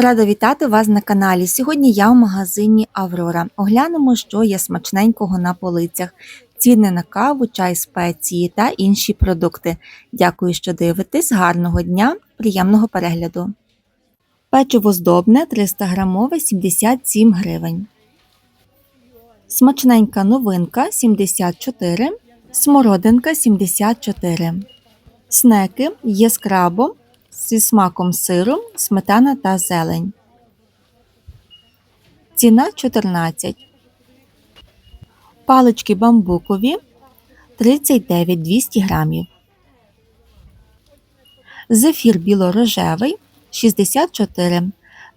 Рада вітати вас на каналі. Сьогодні я в магазині Аврора. Оглянемо, що є смачненького на полицях. Ціни на каву, чай, спеції та інші продукти. Дякую, що дивитесь. Гарного дня, приємного перегляду. Печиво здобне 300 грамове 77 гривень. Смачненька новинка 74, смородинка 74. Снеки крабом зі смаком сиру, сметана та зелень. Ціна 14. Палички бамбукові 39 200 грамів. Зефір білорожевий 64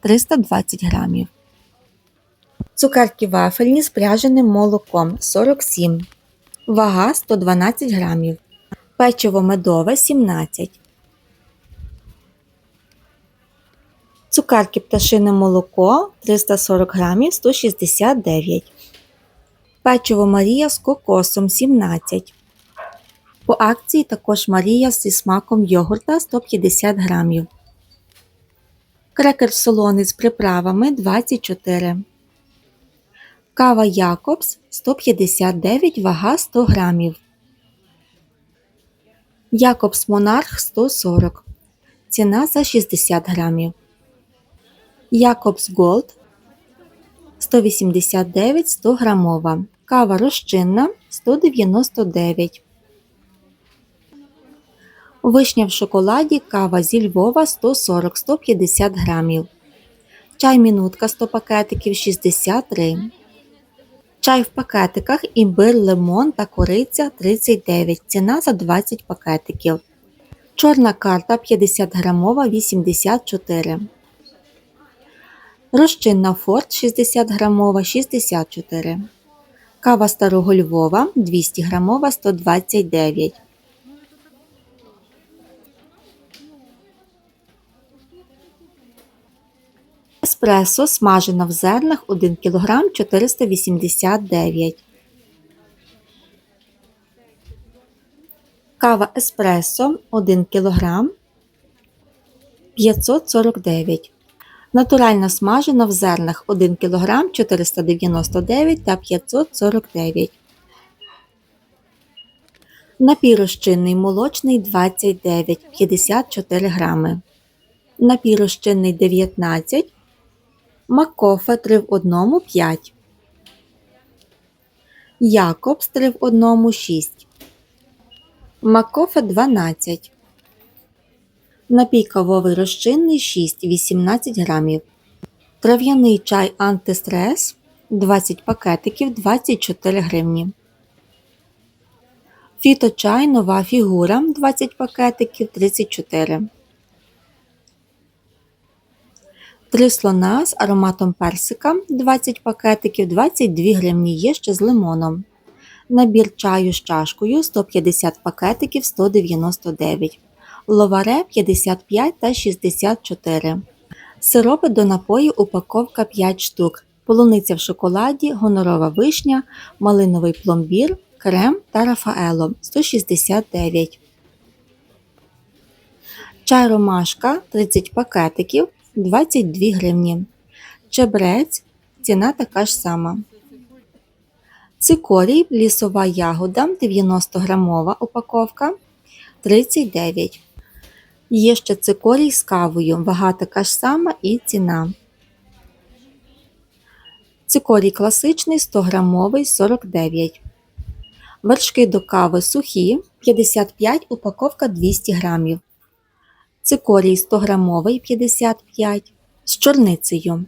320 грамів. Цукерки вафельні з пряженим молоком 47. Вага 112 грамів. Печиво медове 17. Цукерки пташине молоко 340 грамів 169. Печиво Марія з кокосом 17. По акції також Марія зі смаком йогурта 150 грамів. Крекер солоний з приправами 24. Кава Якобс 159 вага 100 грамів. Якобс Монарх 140. Ціна за 60 грамів. Якобс Голд 189 100 грамова. Кава розчинна 199. Вишня в шоколаді кава зі Львова 140-150 грамів. Чай мінутка 100 пакетиків 63. Чай в пакетиках імбир, лимон та кориця 39. Ціна за 20 пакетиків. Чорна карта 50 грамова 84. Розчинна Форт 60 грамова 64. Кава Старого Львова 200 грамова 129. Еспресо смажена в зернах 1 кг 489. Кава Еспресо 1 кг 549. Натуральна смажена в зернах 1 кг 499 та 549. Напій розчинний молочний 29 54 грами. Напій розчинний 19. Макофе 3 в 1 5. Якобс 3 в 1 6. Макофе 12. Напій кавовий розчинний 6-18 грамів. Трав'яний чай антистрес 20 пакетиків 24 гривні. Фіточай нова фігура 20 пакетиків 34. Три слона з ароматом персика 20 пакетиків 22 гривні є ще з лимоном. Набір чаю з чашкою 150 пакетиків 199 ловаре 55 та 64. Сиропи до напою упаковка 5 штук. Полуниця в шоколаді, гонорова вишня, малиновий пломбір, крем та рафаело 169. Чай ромашка 30 пакетиків 22 гривні. Чебрець ціна така ж сама. Цикорій лісова ягода 90 грамова упаковка 39. Є ще цикорій з кавою, вага така ж сама і ціна. Цикорій класичний 100 грамовий 49. Вершки до кави сухі 55 упаковка 200 грамів. Цикорій 100 грамовий 55 з чорницею.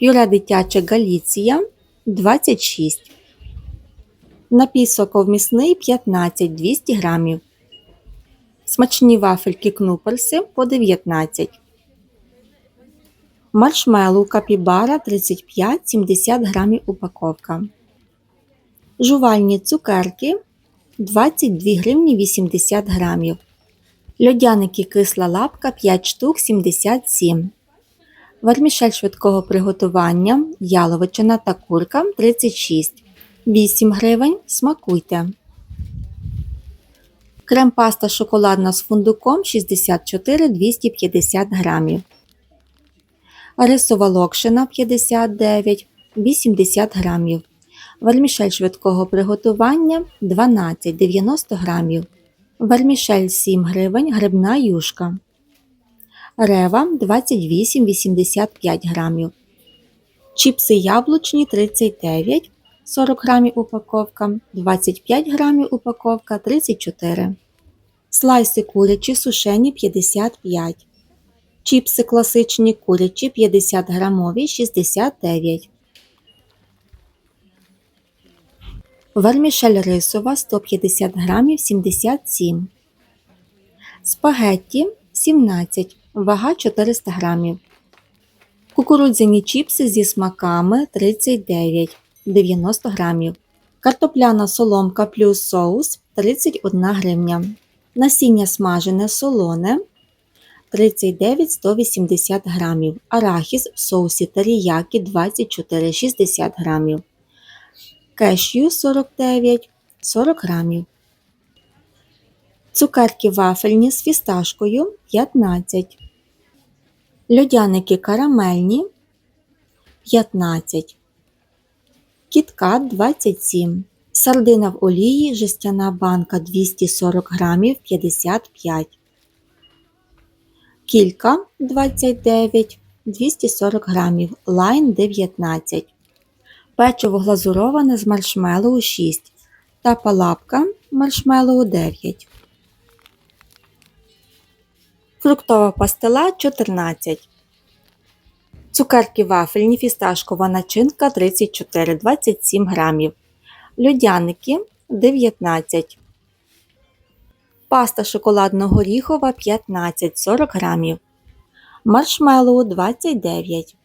Пюре дитяче Галіція 26. Напій соковмісний 15 200 грамів. Смачні вафельки кнуперси по 19. Маршмеллоу капібара 35-70 грамів упаковка. Жувальні цукерки 22 гривні 80 грамів. Льодяники кисла лапка 5 штук 77. Вермішель швидкого приготування, яловичина та курка 36. 8 гривень. Смакуйте. Крем-паста шоколадна з фундуком 64 250 грамів. рисова локшина 59 80 грамів, вермішель швидкого приготування 12 90 грамів, вермішель 7 гривень, грибна юшка, рева 28 85 грамів, чіпси яблучні 39 40 грамів упаковка, 25 грамів упаковка 34, слайси курячі сушені 55, чіпси класичні курячі 50 грамові 69, вермішель рисова 150 грамів 77, спагетті 17, вага 400 грамів, кукурудзяні чіпси зі смаками 39 90 грамів. Картопляна соломка плюс соус 31 гривня. Насіння смажене солоне 39 180 грамів. Арахіс в соусі теріякі 24,60 грамів. Кешю 49 40 грамів. Цукерки вафельні з фісташкою 15. Льодяники карамельні 15. Кіткат 27, сардина в олії, жестяна банка 240 грамів 55, кілька 29, 240 грамів, лайн 19, печиво глазуроване з маршмеллоу 6 та палапка маршмеллоу 9, фруктова пастила 14. Цукерки вафельні, фісташкова начинка 34 27 грамів. Льодяники 19. Паста шоколадно-горіхова 15 40 грамів. Маршмеллоу 29.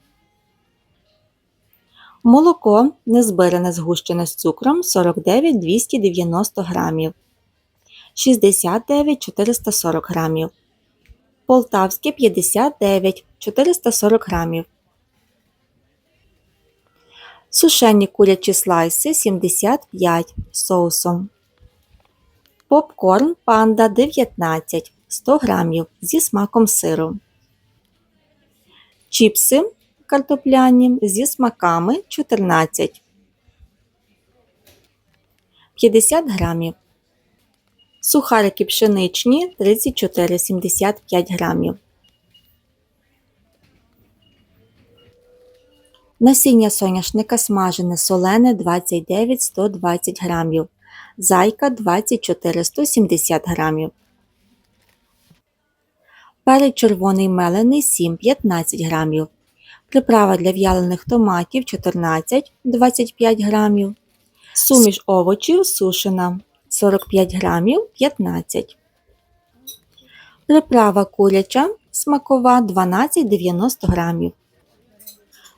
Молоко незбирене згущене з цукром 49 290 грамів. 69 440 грамів. Полтавське 59 440 грамів. Сушені курячі слайси 75 з соусом. Попкорн панда 19 100 грамів зі смаком сиру. Чіпси картопляні зі смаками 14 50 грамів. Сухарики пшеничні 34,75 грамів. Насіння соняшника смажене солене 29 120 грамів. Зайка 24 170 грамів. Перець червоний мелений 7 15 грамів. Приправа для в'ялених томатів 14 25 грамів. Суміш овочів сушена 45 грамів 15. Приправа куряча смакова 12-90 грамів.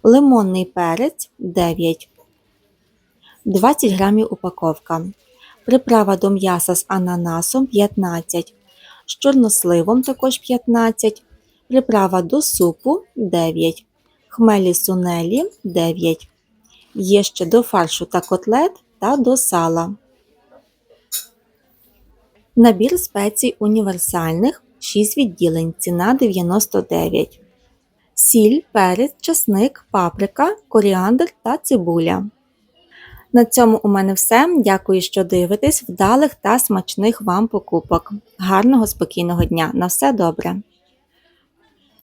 Лимонний перець 9. 20 грамів упаковка. Приправа до м'яса з ананасом 15. З чорносливом також 15. Приправа до супу 9. Хмелі сунелі 9. Є ще до фаршу та котлет та до сала. Набір спецій універсальних 6 відділень. Ціна 99. Сіль, перець, часник, паприка, коріандр та цибуля. На цьому у мене все. Дякую, що дивитесь. Вдалих та смачних вам покупок. Гарного спокійного дня! На все добре!